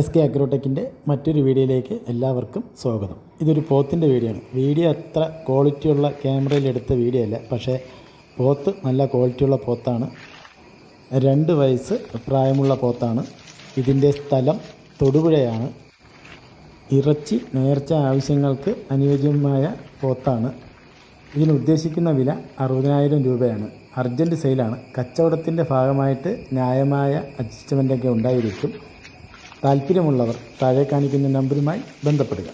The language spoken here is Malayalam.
എസ് കെ അഗ്രോടെക്കിന്റെ മറ്റൊരു വീഡിയോയിലേക്ക് എല്ലാവർക്കും സ്വാഗതം. ഇതൊരു പോത്തിന്റെ വീഡിയോ ആണ് വീഡിയോ അത്ര ക്വാളിറ്റിയുള്ള ക്യാമറയിൽ എടുത്ത വീഡിയോ അല്ല. പക്ഷേ പോത്ത് നല്ല ക്വാളിറ്റിയുള്ള പോത്താണ്. രണ്ട് വയസ്സ് പ്രായമുള്ള പോത്താണ്. ഇതിന്റെ സ്ഥലം തൊടുപുഴയാണ്. ഇറച്ചി നേർച്ച ആവശ്യങ്ങൾക്ക് അനുയോജ്യമായ പോത്താണ്. ഇതിന് ഉദ്ദേശിക്കുന്ന വില അറുപതിനായിരം രൂപയാണ്. അർജന്റ് സെയിലാണ്. കച്ചവടത്തിന്റെ ഭാഗമായിട്ട് ന്യായമായ അഡ്ജസ്റ്റ്മെന്റൊക്കെ ഉണ്ടായിരിക്കും. താല്പര്യമുള്ളവർ താഴെ കാണിക്കുന്ന നമ്പറുമായി ബന്ധപ്പെടുക.